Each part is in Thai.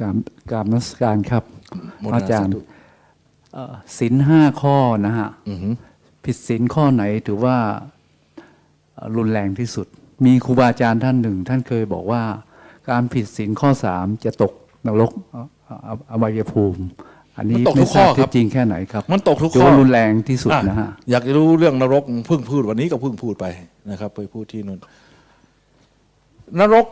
กรามกรามนักการครับโมทนาอาจารย์สาธุเอ่อศีลห้าข้อนะฮะอือหือผิดศีลข้อไหนถือว่าเอ่อรุนแรงที่สุด มีครูบาอาจารย์ท่านหนึ่ง ท่านเคยบอกว่า การผิดศีลข้อสามจะตกนรกเอ่อเอ่ออบายภูมิ อันนี้มันตกทุไม่กทราบข้อครับที่จริงแค่ไหนครับ มันตกทุกถือข้อว่ารุนแรงที่สุดนะฮะอ่อยากจะรู้เรื่องนรกเพิ่งพูดวันนี้ก็เพิ่งพูดไปนะครับ ไปพูดที่นู่นนรก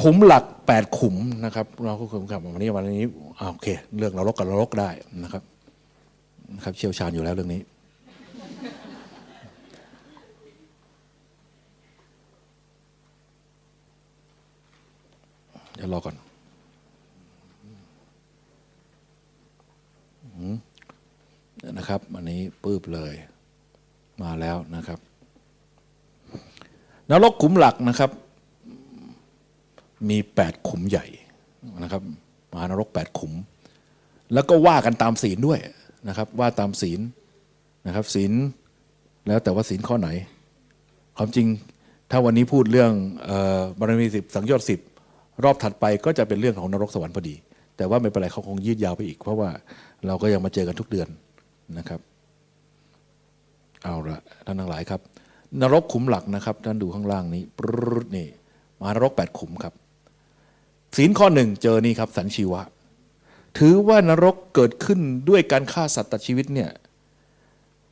ขุมหลักแปดขุมนะครับเราก็คุมกับวันนี้วันนี้อโอเค เรื่องนรกกับนรกได้นะครับนะครับเชี่ยวชาญอยู่แล้วเรื่องนี้ เดี๋ยวรอก่อนนะครับ อันนี้ปื้บเลยมาแล้วนะครับนรกขุมหลักนะครับ มีแปดขุมใหญ่นะครับมหานรกแปดขุม แล้วก็ว่ากันตามศีลด้วยนะครับ ว่าตามศีลนะครับศีลแล้วแต่ว่าศีลข้อไหน ความจริงถ้าวันนี้พูดเรื่องออบารมีสิบสังโยชนสิบรอบถัดไปก็จะเป็นเรื่องของนรกสวรรค์พอดี แต่ว่าไม่เป็นไรเขาคงยืดยาวไปอีก เพราะว่าเราก็ยังมาเจอกันทุกเดือนนะครับ เอาละท่านทั้งหลายครับ นรกขุมหลักนะครับ ท่านดูข้างล่างนี้นี่มานรกแปดขุมครับ ศีลข้อหนึ่งเจอนี่ครับ สันชีวะ ถือว่านรกเกิดขึ้นด้วยการฆ่าสัตว์ตัดชีวิตเนี่ย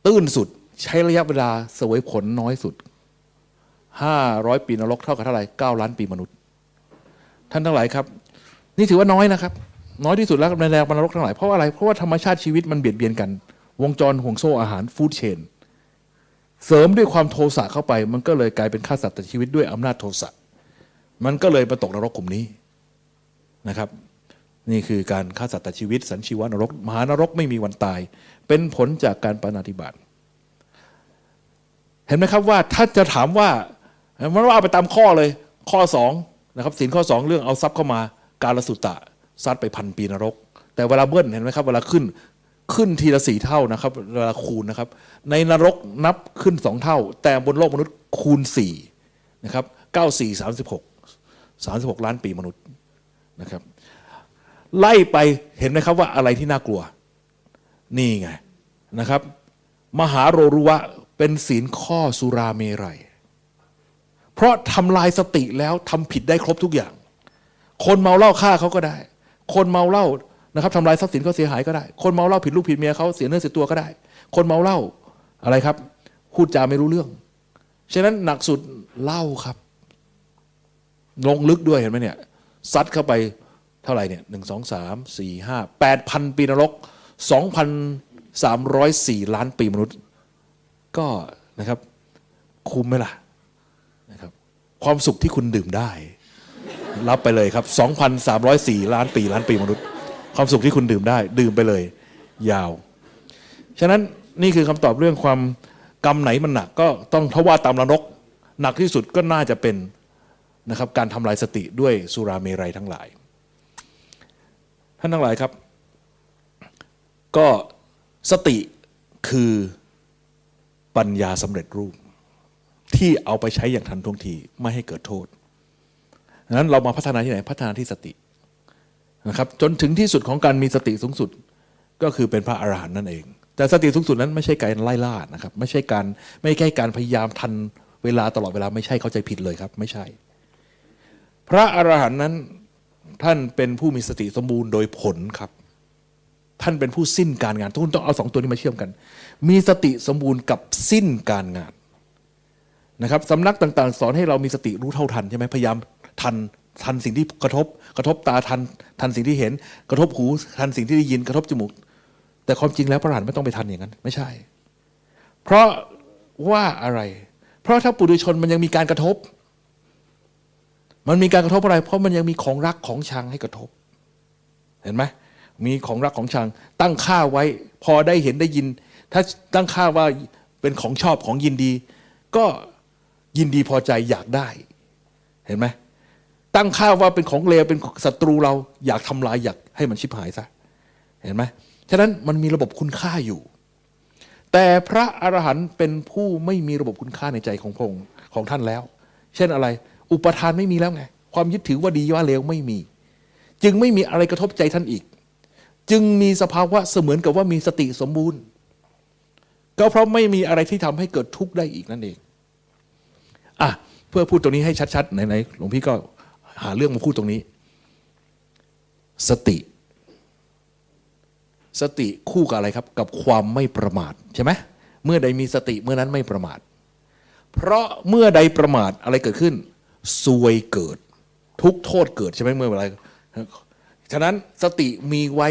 ตื้นสุดใช้ระยะเวลาเสวยผลน้อยสุดห้าร้อยปีนรกเท่ากับเท่าไหร่เก้าล้านปีมนุษย์ ท่านทั้งหลายครับ นี่ถือว่าน้อยนะครับ น้อยที่สุดแล้วในแรงนรกทั้งหลายเพราะอะไรเพราะว่าธรรมชาติชีวิตมันเบียดเบียนกัน วงจรห่วงโซ่อาหารฟู้ดเชนเสริมด้วยความโทสะเข้าไป มันก็เลยกลายเป็นฆ่าสัตว์ตัดชีวิตด้วยอำนาจโทสะมันก็เลยมาตกนรกกลุ่มนี้ นะครับ นี่คือการฆ่าสัตว์ตัดชีวิต สันชีวนรก มหานรกไม่มีวันตาย เป็นผลจากการปฏิบัติ เห็นไหมครับว่าถ้าจะถามว่ามันว่าไปตามข้อเลย ข้อสองนะครับสินข้อสองเรื่องเอาทรัพย์เข้ามาการละสุตตะซัดไปพันปีนรก แต่เวลาเบิ้ลเห็นไหมครับเวลาขึ้นขึ้นทีละสี่เท่านะครับเวลาคูณนะครับ ในนรกนับขึ้นสองเท่า แต่บนโลกมนุษย์คูณสี่นะครับเก้าสี่สามสิบหกสามสิบหกล้านปีมนุษย์ นะครับ ไล่ไปเห็นไหมครับว่าอะไรที่น่ากลัว นี่ไงนะครับ มหาโรรุวะเป็นศีลข้อสุราเมรัย เพราะทำลายสติแล้วทำผิดได้ครบทุกอย่าง คนเมาเหล้าฆ่าเขาก็ได้ คนเมาเหล้านะครับทำลายทรัพย์สินเขาเสียหายก็ได้ คนเมาเหล้าผิดลูกผิดเมียเขาเสียเนื้อเสียตัวก็ได้ คนเมาเหล้าอะไรครับพูดจาไม่รู้เรื่อง ฉะนั้นหนักสุดเหล้าครับ ลงลึกด้วยเห็นไหมเนี่ย ซัดเข้าไปเท่าไหร่เนี่ยหนึ่งสองสามสี่ห้าแปดพันปีนรกสองพันสามร้อยสี่ล้านปีมนุษย์ ก็นะครับ คุ้มไหมล่ะนะครับ ความสุขที่คุณดื่มได้ รับไปเลยครับ 2,304 ล้านปีล้านปีมนุษย์ ความสุขที่คุณดื่มได้ ดื่มไปเลย ยาว ฉะนั้นนี่คือคำตอบเรื่องความกรรมไหนมันหนัก ก็ต้องเพราะว่าตามระนก หนักที่สุดก็น่าจะเป็น นะครับการทำลายสติด้วยสุราเมรัยทั้งหลาย ท่านทั้งหลายครับ ก็สติคือปัญญาสำเร็จรูป ที่เอาไปใช้อย่างทันท่วงทีไม่ให้เกิดโทษดังนั้นเรามาพัฒนาที่ไหนพัฒนาที่สตินะครับจนถึงที่สุดของการมีสติสูงสุดก็คือเป็นพระอรหันต์นั่นเอง แต่สติสูงสุดนั้นไม่ใช่การไล่ล่านะครับ ไม่ใช่การไม่ใช่การพยายามทันเวลาตลอดเวลาไม่ใช่เข้าใจผิดเลยครับ ไม่ใช่ พระอรหันต์นั้นท่านเป็นผู้มีสติสมบูรณ์โดยผลครับ ท่านเป็นผู้สิ้นการงานทุกคนต้องเอาสองตัวนี้มาเชื่อมกัน มีสติสมบูรณ์กับสิ้นการงานนะครับสำนักต่างๆ สอนให้เรามีสติรู้เท่าทันใช่ไหมพยายามทันทันสิ่งที่กระทบ กระทบตาทันทันสิ่งที่เห็น กระทบหูทันสิ่งที่ได้ยินกระทบจมูก แต่ความจริงแล้วพระอรหันต์ไม่ต้องไปทันอย่างนั้น ไม่ใช่ เพราะว่าอะไร เพราะถ้าปุถุชนมันยังมีการกระทบ มันมีการกระทบอะไร เพราะมันยังมีของรักของชังให้กระทบ เห็นไหมมีของรักของชัง ตั้งค่าไว้ พอได้เห็นได้ยิน ถ้าตั้งค่าว่าเป็นของชอบของยินดี ก็ยินดีพอใจอยากได้ เห็นไหมตั้งค่าว่าเป็นของเลวเป็นศัตรูเราอยากทำลายอยากให้มันชิบหายซะเห็นไหมฉะนั้นมันมีระบบคุณค่าอยู่ แต่พระอรหันต์เป็นผู้ไม่มีระบบคุณค่าในใจของพงค์ของท่านแล้ว เช่นอะไร อุปทานไม่มีแล้วไง ความยึดถือว่าดีว่าเลวไม่มี จึงไม่มีอะไรกระทบใจท่านอีก จึงมีสภาวะเสมือนกับว่ามีสติสมบูรณ์ ก็เพราะไม่มีอะไรที่ทำให้เกิดทุกข์ได้อีกนั่นเองอะเพื่อพูดตรงนี้ให้ชัดๆไหนๆหลวงพี่ก็หาเรื่องมาพูดตรงนี้ สติ สติคู่กับอะไรครับ กับความไม่ประมาทใช่ไหมเมื่อใดมีสติเมื่อนั้นไม่ประมาท เพราะเมื่อใดประมาทอะไรเกิดขึ้น ซวยเกิด ทุกโทษเกิดใช่ไหมเมื่อเวลาฉะนั้นสติมีไว้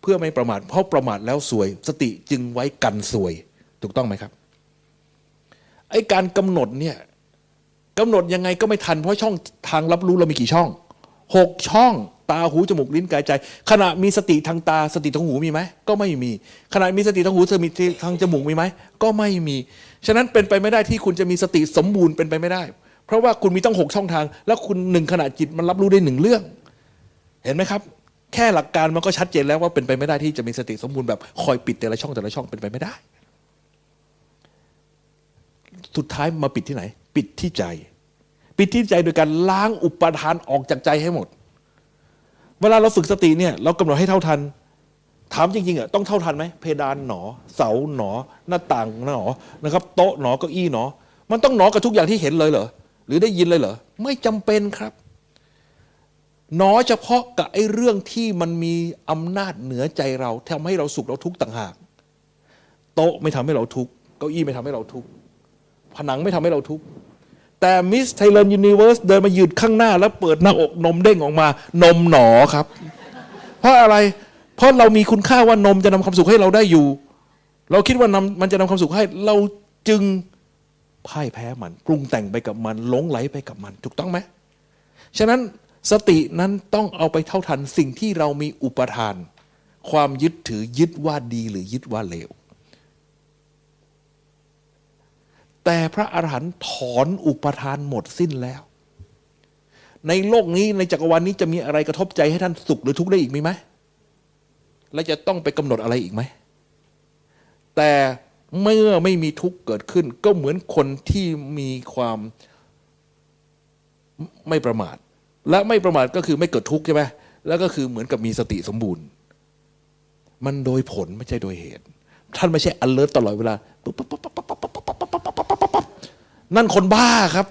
เพื่อไม่ประมาท เพราะประมาทแล้วซวย สติจึงไว้กันซวย ถูกต้องไหมครับไอ้การกำหนดเนี่ยกำหนดยังไงก็ไม่ทันเพราะช่องทางรับรู้เรามีกี่ช่องหกช่องตาหูจมูกลิ้นกายใจ ขณะมีสติทางตาสติทางหูมีไหมก็ไม่มี ขณะมีสติทางหูสติทางจมูกมีไหมก็ไม่มี ฉะนั้นเป็นไปไม่ได้ที่คุณจะมีสติสมบูรณ์เป็นไปไม่ได้ เพราะว่าคุณมีตั้งหกช่องทาง แล้วคุณหนึ่งขณะจิตมันรับรู้ได้หนึ่งเรื่อง เห็นไหมครับ แค่หลักการมันก็ชัดเจนแล้วว่าเป็นไปไม่ได้ที่จะมีสติสมบูรณ์แบบคอยปิดแต่ละช่องแต่ละช่องเป็นไปไม่ได้ สุดท้ายมาปิดที่ไหน ปิดที่ใจ ปิดที่ใจโดยการล้างอุปทานออกจากใจให้หมด เวลาเราฝึกสติเนี่ยเรากำหนดให้เท่าทันถามจริงๆอะต้องเท่าทันไหมเพดานหนอ เสาหนอ หน้าต่างหนอนะครับ โต๊ะหนอเก้าอี้หนอ มันต้องหนอกับทุกอย่างที่เห็นเลยเหรอ หรือได้ยินเลยเหรอ ไม่จำเป็นครับหนอยเฉพาะกับไอ้เรื่องที่มันมีอำนาจเหนือใจเราทำให้เราสุขเราทุกข์ต่างหาก โต๊ะไม่ทำให้เราทุกข์เก้าอี้ไม่ทำให้เราทุกข์ผนังไม่ทำให้เราทุกข์แต่มิสไทยแลนด์ยูนิเวอร์สเดินมายืนข้างหน้า แล้วเปิดหน้าอกนมเด้งออกมา นมหนอครับ เพราะอะไร เพราะเรามีคุณค่าว่านมจะนำความสุขให้เราได้อยู่ เราคิดว่านำมันจะนำความสุขให้เราจึง พ่ายแพ้มัน ปรุงแต่งไปกับมันหลงไหลไปกับมัน ถูกต้องไหมฉะนั้นสตินั้นต้องเอาไปเท่าทันสิ่งที่เรามีอุปทาน ความยึดถือยึดว่าดีหรือยึดว่าเลวแต่พระอรหันต์ถอนอุปทานหมดสิ้นแล้ว ในโลกนี้ในจักรวาลนี้จะมีอะไรกระทบใจให้ท่านสุขหรือทุกข์ได้อีกมีไหมและจะต้องไปกำหนดอะไรอีกไหมแต่ เมื่อไม่มีทุกข์เกิดขึ้น ก็เหมือนคนที่มีความไม่ประมาท และไม่ประมาทก็คือไม่เกิดทุกข์ใช่ไหมแล้วก็คือเหมือนกับมีสติสมบูรณ์ มันโดยผลไม่ใช่โดยเหตุ ท่านไม่ใช่ alert ตลอดเวลาปุ๊บปุ๊บปุ๊บปุ๊บปุ๊บปุ๊บปุ๊บปุ๊บปุ๊บปุ๊บปุ๊บปุ๊บนั่นคนบ้าครับ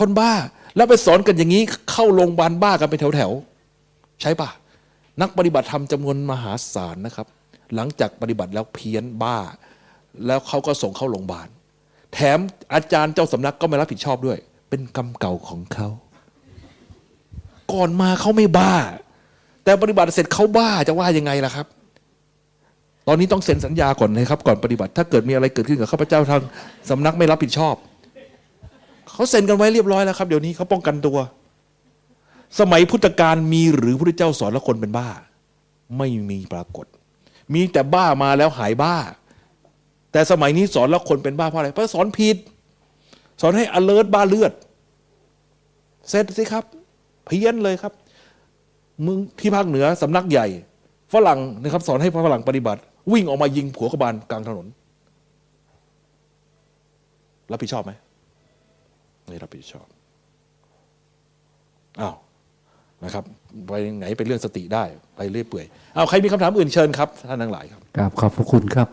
คนบ้าแล้วไปสอนกันอย่างนี้ เข้าโรงพยาบาลบ้ากันไปแถวๆใช่ปะนักปฏิบัติธรรมจำนวนมหาศาลนะครับ หลังจากปฏิบัติแล้วเพี้ยนบ้า แล้วเขาก็ส่งเข้าโรงพยาบาล แถมอาจารย์เจ้าสำนักก็ไม่รับผิดชอบด้วย เป็นกรรมเก่าของเขา ก่อนมาเขาไม่บ้า แต่ปฏิบัติเสร็จเขาบ้าจะว่ายังไงล่ะครับ ตอนนี้ต้องเซ็นสัญญาก่อนนะครับ ก่อนปฏิบัติ ถ้าเกิดมีอะไรเกิดขึ้นกับข้าพเจ้าทางสำนักไม่รับผิดชอบเขาเซ็นกันไว้เรียบร้อยแล้วครับ เดี๋ยวนี้เขาป้องกันตัว สมัยพุทธกาลมีหรือพระเจ้าสอนแล้วคนเป็นบ้า ไม่มีปรากฏ มีแต่บ้ามาแล้วหายบ้า แต่สมัยนี้สอนแล้วคนเป็นบ้าเพราะอะไรเพราะสอนผิด สอนให้ alert บ้าเลือด เสร็จสิครับ เพี้ยนเลยครับมึงที่ภาคเหนือสำนักใหญ่ ฝรั่งนะครับ สอนให้ฝรั่งปฏิบัติ วิ่งออกมายิงผัวกบาลกลางถนน รับผิดชอบไหมไม่รับผิดชอบอ้าวนะครับไปไหนเป็นเรื่องสติได้ไปเรื่อยเปื่อยเอาใครมีคำถามอื่นเชิญครับท่านทั้งหลายครับกราบขอบพระคุณครับ